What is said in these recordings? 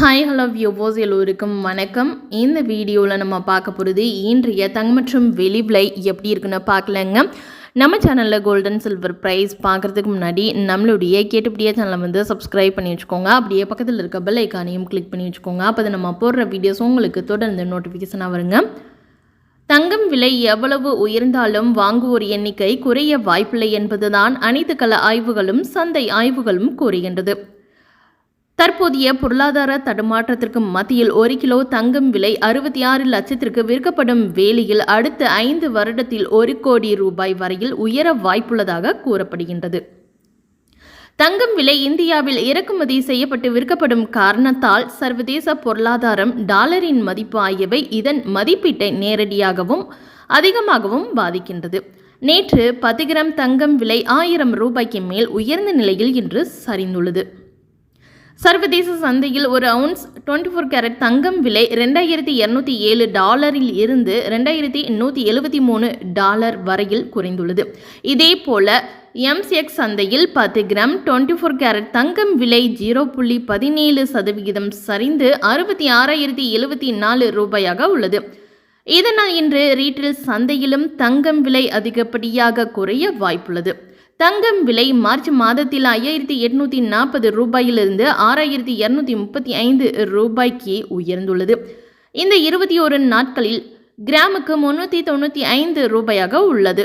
Hi hello வியூவோஸ் எல்லோருக்கும் வணக்கம். இந்த வீடியோவில் நம்ம பார்க்க போகிறது இன்றைய தங்க மற்றும் வெளி விலை எப்படி இருக்குன்னு பார்க்கலங்க. நம்ம சேனலில் கோல்டன் சில்வர் ப்ரைஸ் பார்க்குறதுக்கு முன்னாடி நம்மளுடைய கேட்டுப்படியே சேனலை வந்து சப்ஸ்கிரைப் பண்ணி வச்சுக்கோங்க. அப்படியே பக்கத்தில் இருக்க பெல் ஐக்கானையும் கிளிக் பண்ணி வச்சுக்கோங்க. அப்போ தான் நம்ம போடுற வீடியோஸ் உங்களுக்கு தொடர்ந்து நோட்டிஃபிகேஷனாக வருங்க. தங்கம் விலை எவ்வளவு உயர்ந்தாலும் வாங்குவோர் எண்ணிக்கை குறைய வாய்ப்பில்லை என்பதுதான் அனைத்து கல ஆய்வுகளும் சந்தை ஆய்வுகளும் கூறுகின்றது. தற்போதைய பொருளாதார தடுமாற்றத்திற்கு மத்தியில் ஒரு கிலோ தங்கம் விலை அறுபத்தி ஆறு லட்சத்திற்கு விற்கப்படும் வேளையில் அடுத்த ஐந்து வருடத்தில் ஒரு கோடி ரூபாய் வரையில் உயர வாய்ப்புள்ளதாக கூறப்படுகின்றது. தங்கம் விலை இந்தியாவில் இறக்குமதி செய்யப்பட்டு விற்கப்படும் காரணத்தால் சர்வதேச பொருளாதாரம் டாலரின் மதிப்பு ஆகியவை இதன் மதிப்பீட்டை நேரடியாகவும் அதிகமாகவும் பாதிக்கின்றது. நேற்று பத்து கிராம் தங்கம் விலை ஆயிரம் ரூபாய்க்கு மேல் உயர்ந்த நிலையில் இன்று சரிந்துள்ளது. சர்வதேச சந்தையில் ஒரு அவுன்ஸ் டுவெண்ட்டி ஃபோர் கேரட் தங்கம் விலை ரெண்டாயிரத்தி இரநூத்தி ஏழு டாலரில் இருந்து ரெண்டாயிரத்தி நூற்றி எழுபத்தி மூணு டாலர் வரையில் குறைந்துள்ளது. இதே போல எம்சிஎக்ஸ் சந்தையில் பத்து கிராம் டுவெண்ட்டி ஃபோர் கேரட் தங்கம் விலை ஜீரோ புள்ளி பதினேழு சதவிகிதம் சரிந்து அறுபத்தி ஆறாயிரத்தி எழுபத்தி நாலு ரூபாயாக உள்ளது. இதனால் இன்று ரீட்டில் சந்தையிலும் தங்கம் விலை அதிகப்படியாக குறைய வாய்ப்புள்ளது. தங்கம் விலை மார்ச் மாதத்தில் ஐயாயிரத்தி எட்நூற்றி நாற்பது ரூபாயிலிருந்து ஆறாயிரத்தி இரநூத்தி முப்பத்தி ஐந்து ரூபாய்க்கு உயர்ந்துள்ளது. இந்த இருபத்தி ஒரு நாட்களில் கிராமுக்கு முன்னூற்றி தொண்ணூற்றி ஐந்து ரூபாயாக உள்ளது.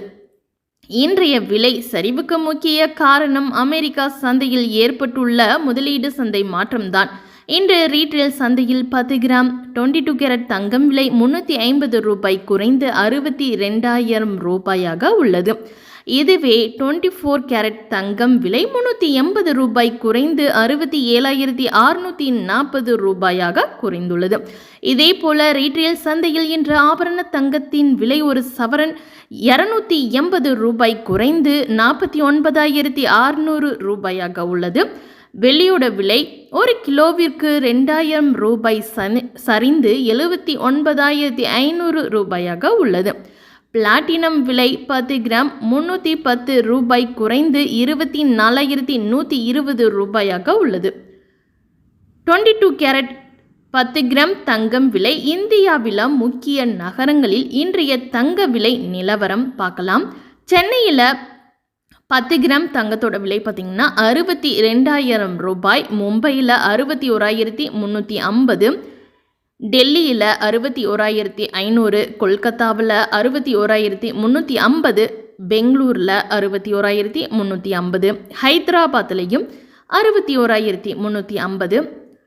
இன்றைய விலை சரிவுக்கு முக்கிய காரணம் அமெரிக்கா சந்தையில் ஏற்பட்டுள்ள முதலீடு சந்தை மாற்றம்தான். இன்று ரீட்டைல் சந்தையில் பத்து கிராம் டுவெண்ட்டி டூ கேரட் தங்கம் விலை முன்னூற்றி ஐம்பது ரூபாய் குறைந்து அறுபத்தி ரெண்டாயிரம் ரூபாயாக உள்ளது. இதுவே டுவெண்ட்டி ஃபோர் கேரட் தங்கம் விலை முன்னூற்றி எண்பது ரூபாய் குறைந்து அறுபத்தி ஏழாயிரத்தி அறுநூற்றி நாற்பது ரூபாயாக குறைந்துள்ளது. இதே போல ரீட்டைல் சந்தையில் இன்று ஆபரண தங்கத்தின் விலை ஒரு சவரன் இரநூத்தி எண்பது ரூபாய் குறைந்து நாற்பத்தி ஒன்பதாயிரத்தி அறுநூறு ரூபாயாக உள்ளது. வெள்ளியோட விலை ஒரு கிலோவிற்கு ரெண்டாயிரம் ரூபாய் சரிந்து எழுபத்தி ஒன்பதாயிரத்தி ஐநூறு ரூபாயாக உள்ளது. பிளாட்டினம் விலை பத்து கிராம் முந்நூற்றி பத்து ரூபாய் குறைந்து இருபத்தி நாலாயிரத்தி நூற்றி இருபது ரூபாயாக உள்ளது. டுவெண்ட்டி டூ கேரட் பத்து கிராம் தங்கம் விலை இந்தியாவில் முக்கிய நகரங்களில் இன்றைய தங்க விலை நிலவரம் பார்க்கலாம். சென்னையில் பத்து கிராம் தங்கத்தோட விலை பார்த்திங்கன்னா அறுபத்தி ரெண்டாயிரம் ரூபாய் மும்பையில் அறுபத்தி ஓராயிரத்தி முந்நூற்றி ஐம்பது டெல்லியில் அறுபத்தி ஓராயிரத்தி ஐநூறு கொல்கத்தாவில் அறுபத்தி ஓராயிரத்தி முந்நூற்றி ஐம்பது பெங்களூரில் அறுபத்தி ஓராயிரத்தி முந்நூற்றி ஐம்பது ஹைதராபாத்லேயும் அறுபத்தி ஓராயிரத்தி முந்நூற்றி ஐம்பது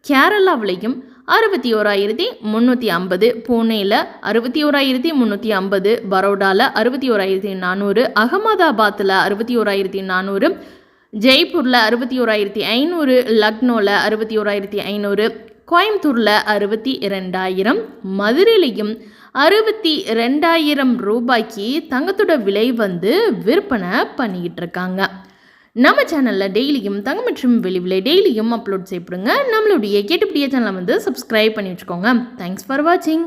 கேரளாவிலையும் அறுபத்தி ஓராயிரத்தி முந்நூற்றி ஐம்பது பூனேயில் அறுபத்தி ஓராயிரத்தி முந்நூற்றி ஐம்பது பரோடாவில் அறுபத்தி ஓராயிரத்தி நானூறு அகமதாபாத்தில் அறுபத்தி ஓராயிரத்தி நானூறு ஜெய்ப்பூரில் அறுபத்தி ஓராயிரத்தி ஐநூறு லக்னோவில் அறுபத்தி ஓராயிரத்தி ஐநூறு கோயம்புத்தூரில் அறுபத்தி ரெண்டாயிரம் மதுரையிலையும் அறுபத்தி ரெண்டாயிரம் ரூபாய்க்கு தங்கத்தோட விலை வந்து விற்பனை பண்ணிக்கிட்டு இருக்காங்க நம்ம சேனலில் டெய்லியும் தங்கம் மற்றும் வெளி விலை டெய்லியும் அப்லோட் செய்யப்படுங்க. நம்மளுடைய கேட்டுப்படிய சேனலை வந்து சப்ஸ்கிரைப் பண்ணி வச்சுக்கோங்க. தேங்க்ஸ் ஃபார் வாட்சிங்